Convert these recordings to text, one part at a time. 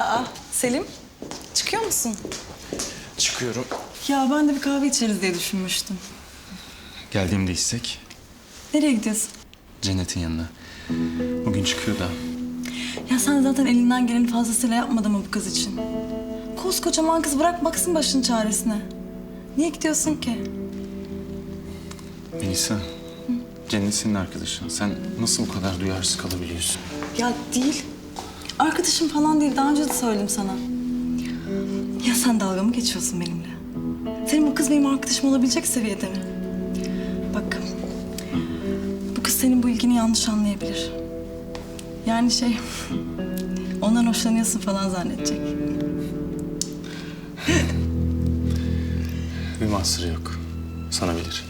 Aa, Selim, çıkıyor musun? Çıkıyorum. Ya ben de bir kahve içeriz diye düşünmüştüm. Geldiğimde istek. Nereye gidiyorsun? Cennet'in yanına. Bugün çıkıyor da. Ya sen zaten elinden geleni fazlasıyla yapmadın mı bu kız için? Koskocaman kız bırak baksın başının çaresine. Niye gidiyorsun ki? Melisa. Cennet senin arkadaşın. Sen nasıl bu kadar duyarsız kalabiliyorsun? Ya değil. Arkadaşım falan değil. Daha önce de söyledim sana. Ya sen dalga mı geçiyorsun benimle? Senin bu kız benim arkadaşım olabilecek seviyede mi? Bak. Bu kız senin bu ilgini yanlış anlayabilir. Yani şey... Ondan hoşlanıyorsun falan zannedecek. Bir mahsuru yok. Sana bilir.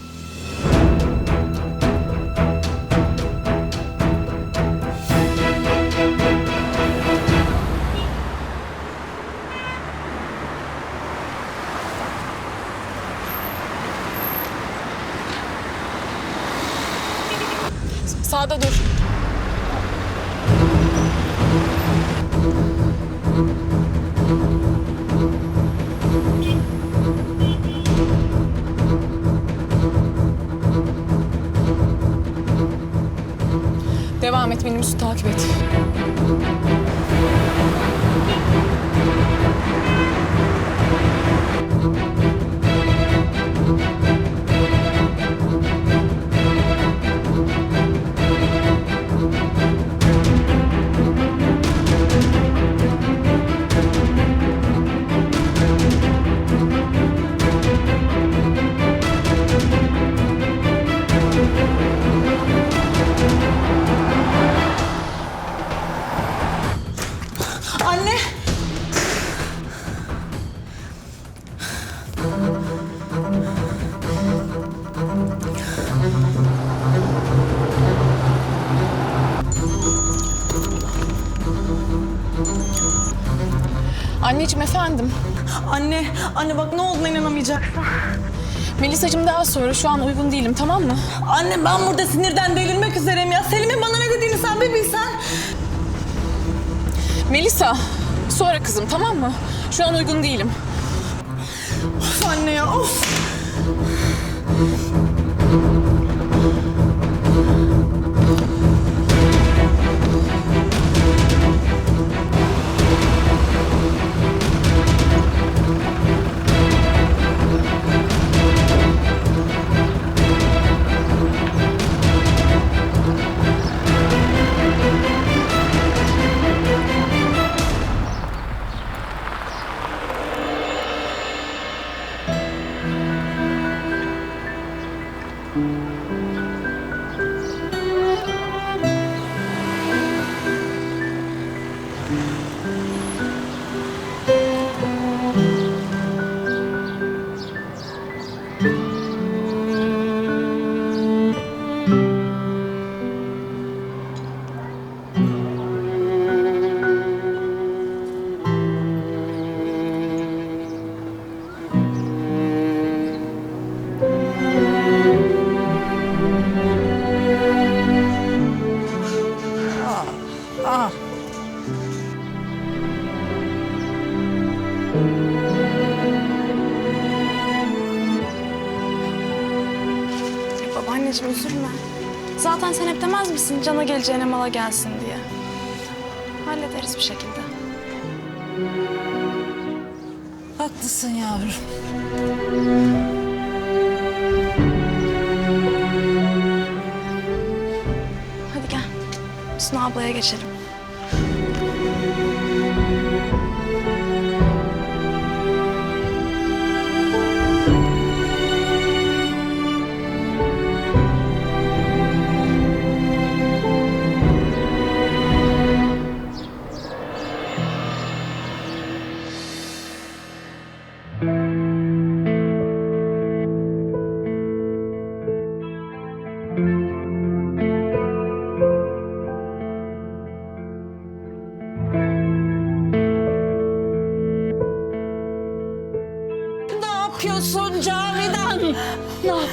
Sağda dur. Devam et, minibüsü takip et. Anneciğim efendim. Anne! Anne bak ne olduğuna inanamayacaksın. Melisa'cığım daha sonra şu an uygun değilim tamam mı? Anne ben burada sinirden delirmek üzereyim ya. Selim'in bana ne dediğini sen bir bilsen. Melisa, sonra kızım tamam mı? Şu an uygun değilim. Of anne ya of. Babaanneciğim üzülme. Zaten sen hep demez misin cana geleceğine mala gelsin diye. Hallederiz bir şekilde. Haklısın yavrum. Hadi gel. Suna ablaya geçelim.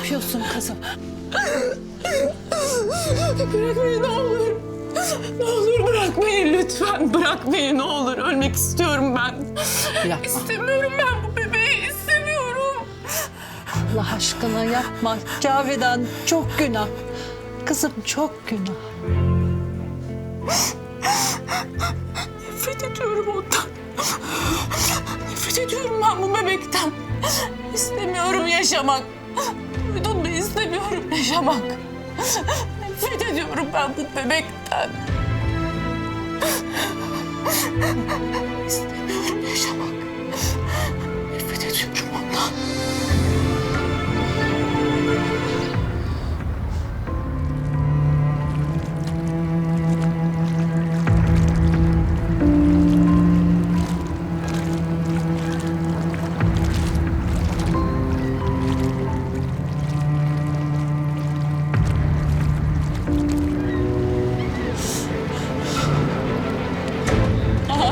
Yapıyorsun kızım? Bırak beni ne olur. Ne olur bırakmayın Lütfen bırak beni ne olur. Ölmek istiyorum ben. Yapma. İstemiyorum ben bu bebeği. istemiyorum. Allah aşkına yapma. Cavidan çok günah. Kızım çok günah. Nefret ediyorum ondan. Nefret ediyorum ben bu bebekten. İstemiyorum yaşamak. İstemiyorum yaşamak. Nefret ediyorum ben bu bebekten. İstemiyorum yaşamak. Nefret ediyorum ondan.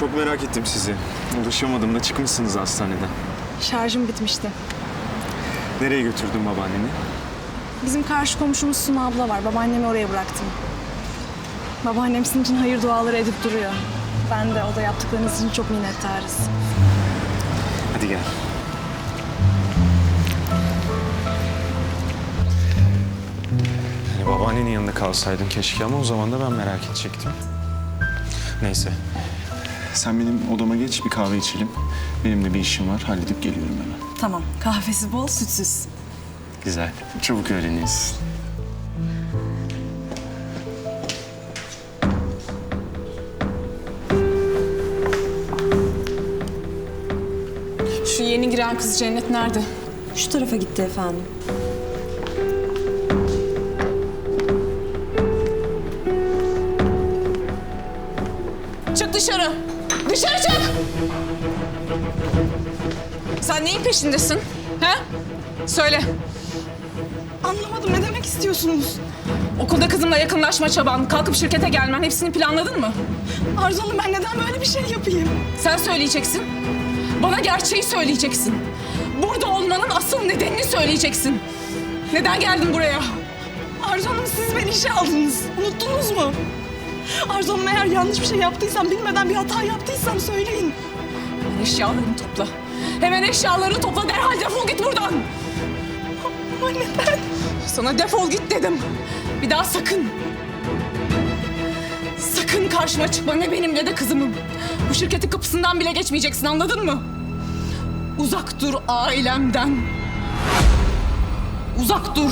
Çok merak ettim sizi. Ulaşamadım da çıkmışsınız hastaneden. Şarjım bitmişti. Nereye götürdün babaanneni? Bizim karşı komşumuz Suna abla var. Babaannemi oraya bıraktım. Babaannem sizin için hayır duaları edip duruyor. Ben de o da yaptıklarınız için çok minnettarız. Hadi gel. Yani babaannenin yanında kalsaydın keşke ama o zaman da ben merak edecektim. Neyse. Sen benim odama geç bir kahve içelim. Benim de bir işim var. Halledip geliyorum hemen. Tamam. Kahvesi bol, sütsüz. Güzel. Çabuk öğreniyorsun. Şu yeni giren kız Cennet nerede? Şu tarafa gitti efendim. Çık dışarı. Dışarı çık. Sen neyin peşindesin? He? Söyle. Anlamadım. Ne demek istiyorsunuz? Okulda kızımla yakınlaşma çaban, kalkıp şirkete gelmen hepsini planladın mı? Arzu Hanım ben neden böyle bir şey yapayım? Sen söyleyeceksin. Bana gerçeği söyleyeceksin. Burada olmanın asıl nedenini söyleyeceksin. Neden geldin buraya? Arzu Hanım siz beni işe aldınız. Unuttunuz mu? Arzu eğer yanlış bir şey yaptıysam, bilmeden bir hata yaptıysam söyleyin. Eşyalarını topla. Hemen eşyalarını topla derhal defol git buradan. Ama neden? Sana defol git dedim. Bir daha sakın. Sakın karşıma çıkma ne benim ne de kızımın. Bu şirketin kapısından bile geçmeyeceksin anladın mı? Uzak dur ailemden. Uzak dur.